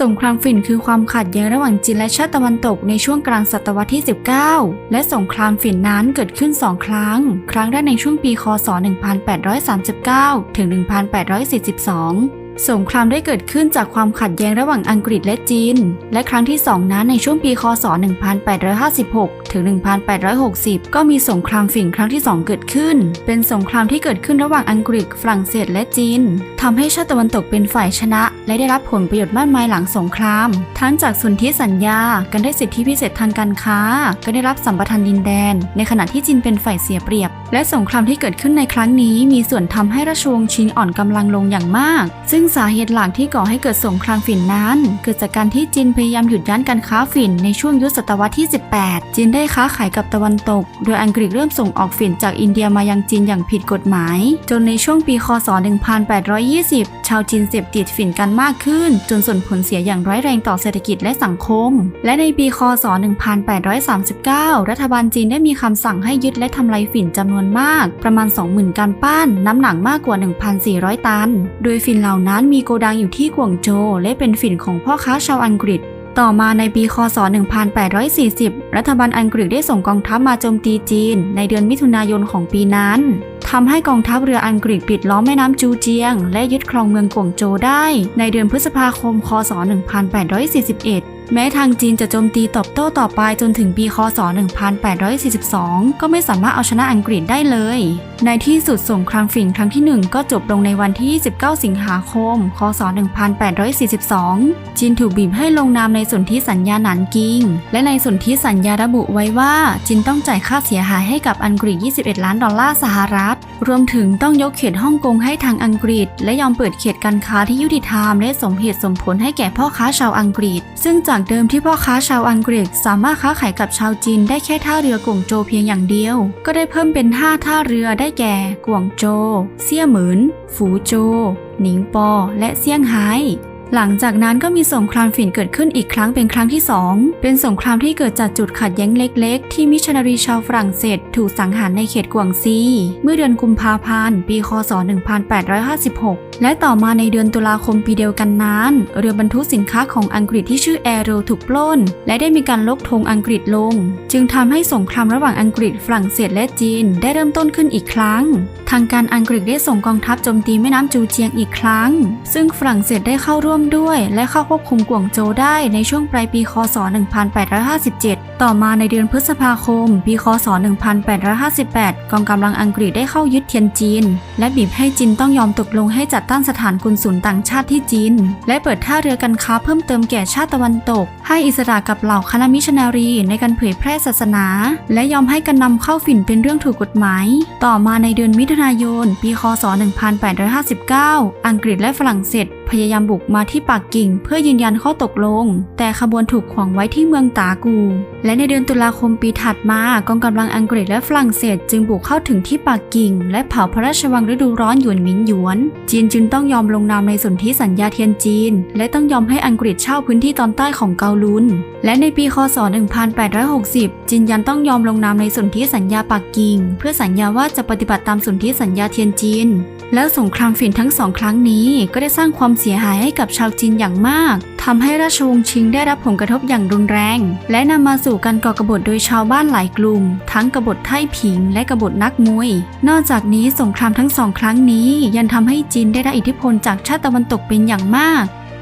สงครามฝิ่นคือความขัดแย้งระหว่างจีนและชาติตะวันตกในช่วงกลางศตวรรษที่ 19 และสงครามฝิ่นนั้นเกิดขึ้น 2 ครั้ง ครั้งแรกในช่วงปี คศ 1839 ถึง 1842 สงครามได้เกิดขึ้นจากความขัดแย้งระหว่างอังกฤษและจีน และครั้งที่2นั้นในช่วงปีคศ 1856 ถึง 1860 ก็มีสงครามฝิ่นครั้งที่2เกิดขึ้น เป็นสงครามที่เกิดขึ้นระหว่างอังกฤษ ฝรั่งเศสและจีนทำให้ชาติตะวันตกเป็นฝ่ายชนะ และได้รับผลประโยชน์มากมายหลังสงคราม ทั้งจากสนธิสัญญา การได้สิทธิพิเศษทางการค้า ก็ได้รับสัมปทานดินแดน ในขณะที่จีนเป็นฝ่ายเสียเปรียบ และสงครามที่เกิดขึ้นในครั้งนี้มีส่วนทำให้ราชวงศ์ชิงอ่อนกำลังลงอย่างมาก ซึ่งสาเหตุหลักที่ก่อให้เกิดสงครามฝิ่นนั้น เกิดจากการที่จีนพยายามหยุดยั้งการค้าฝิ่นในช่วงยุคศตวรรษที่ 18 จีนได้ค้าขายกับตะวันตก โดยอังกฤษเริ่มส่งออกฝิ่นจากอินเดียมายังจีนอย่างผิดกฎหมาย จนในช่วงปีคศ 1820 ชาวจีนเสพติดฝิ่นกันมากขึ้น จนส่งผลเสียอย่างร้ายแรงต่อเศรษฐกิจและสังคม และในปีคศ 1839 รัฐบาลจีนได้มีคำสั่งให้ยึดและทำลายฝิ่นจำนวนมาก ประมาณ 20,000 การป้านน้ำหนักมากกว่า 1,400 ตัน โดยฝิ่นเหล่านั้นมีโกดังอยู่ที่กวงโจวและเป็นฝิ่นของพ่อค้าชาวอังกฤษ ต่อมาในปีคศ 1840 รัฐบาลอังกฤษได้ส่งกองทัพมาโจมตีจีน ในเดือนมิถุนายนของปีนั้น ทำให้กองทัพเรืออังกฤษปิดล้อมแม่น้ำจูเจียง และยึดครองเมืองกวงโจวได้ ในเดือนพฤษภาคม คศ 1841แม้ทางจีนจะโจมตีตอบโต้ต่อไปจนถึงปีคศ 1842 ก็ไม่สามารถเอาชนะอังกฤษได้เลย ในที่สุดสงครามฝิ่นครั้งที่ 1 ก็จบลงในวันที่ 29 สิงหาคม คศ 1842 จีนถูกบีบให้ลงนามในสนธิสัญญาหนานกิง และในสนธิสัญญาระบุไว้ว่าจีนต้องจ่ายค่าเสียหายให้กับอังกฤษ 21 ล้านดอลลาร์สหรัฐรวมถึงต้องยกเขตฮ่องกงให้ทางอังกฤษ และยอมเปิดเขตการค้าที่ยุติธรรมและสมเหตุสมผลให้แก่พ่อค้าชาวอังกฤษ ซึ่งจากเดิมที่พ่อค้าชาวอังกฤษ สามารถค้าขายกับชาวจีนได้แค่ท่าเรือกวงโจเพียงอย่างเดียว ก็ได้เพิ่มเป็นห้าท่าเรือได้แก่กวางโจ เซี่ยเหมินฝูโจ หนิงปอ และเซี่ยงไฮ้ หลังจากนั้นก็มีสงครามฝิ่นเกิดขึ้นอีกครั้งเป็นครั้งที่ 2 เป็นสงครามที่เกิดจากจุดขัดแย้งเล็ก ๆ ที่มิชชันนารีชาวฝรั่งเศส ถูกสังหารในเขตกวางซี เมื่อเดือนกุมภาพันธ์ ปี คศ 1856 และต่อมาในเดือนตุลาคมปีเดียวกันนั้น เรือบรรทุกสินค้าของอังกฤษที่ชื่อแอโรถูกปล้น และได้มีการลกธงอังกฤษลง จึงทำให้สงครามระหว่างอังกฤษฝรั่งเศสและจีนได้เริ่มต้นขึ้นอีกครั้ง ทางการอังกฤษได้ส่งกองทัพโจมตีแม่น้ำจูเจียงอีกครั้ง ซึ่งฝรั่งเศสได้เข้าร่วมด้วย และเข้าควบคุมกวงโจได้ในช่วงปลายปีคศ 1857 ต่อมาในเดือนพฤษภาคม ปีคศ 1858 กองกำลังอังกฤษได้เข้ายึดเทียนจีน และบีบให้จีนต้องยอมตกลงให้จัดตั้งสถานกุนสุนต่างชาติที่จีน และเปิดท่าเรือการค้าเพิ่มเติมแก่ชาติตะวันตก ให้อิสระกับเหล่าคณะมิชนนารีในการเผยแพร่ศาสนา และยอมให้การนำเข้าฝิ่นเป็นเรื่องถูกกฎหมาย ต่อมาในเดือนมิถุนายน ปี คศ 1859 อังกฤษและฝรั่งเศส พยายามบุกมาที่ปักกิ่ง เพื่อยืนยันข้อตกลง แต่ขบวนถูกขวางไว้ที่เมืองตากู และในเดือนตุลาคมปีถัดมากองกำลังอังกฤษและฝรั่งเศสจึงบุกเข้าถึงที่ปักกิ่ง และเผาพระราชวังฤดูร้อนหยวนหมินหยวน จีนจึงต้องยอมลงนามในสนธิสัญญาเทียนจีน และต้องยอมให้อังกฤษเช่าพื้นที่ตอนใต้ของเกาลุน และในปีคศ 1860 จีนยันต้องยอมลงนามในสนธิสัญญาปักกิ่ง เพื่อสัญญาว่าจะปฏิบัติตามสนธิสัญญาเทียนจีน แล้วสงครามฝิ่นทั้งสองครั้งนี้ก็ได้สร้างความเสียหายให้กับชาวจีนอย่างมากทำให้ราชวงศ์ชิงได้รับผลกระทบอย่างรุนแรง และนำมาสู่การก่อกบฏโดยชาวบ้านหลายกลุ่ม ทั้งกบฏไท่ผิงและกบฏนักมวย นอกจากนี้สงครามทั้งสองครั้งนี้ยังทำให้จีนได้รับอิทธิพลจากชาติตะวันตกเป็นอย่างมาก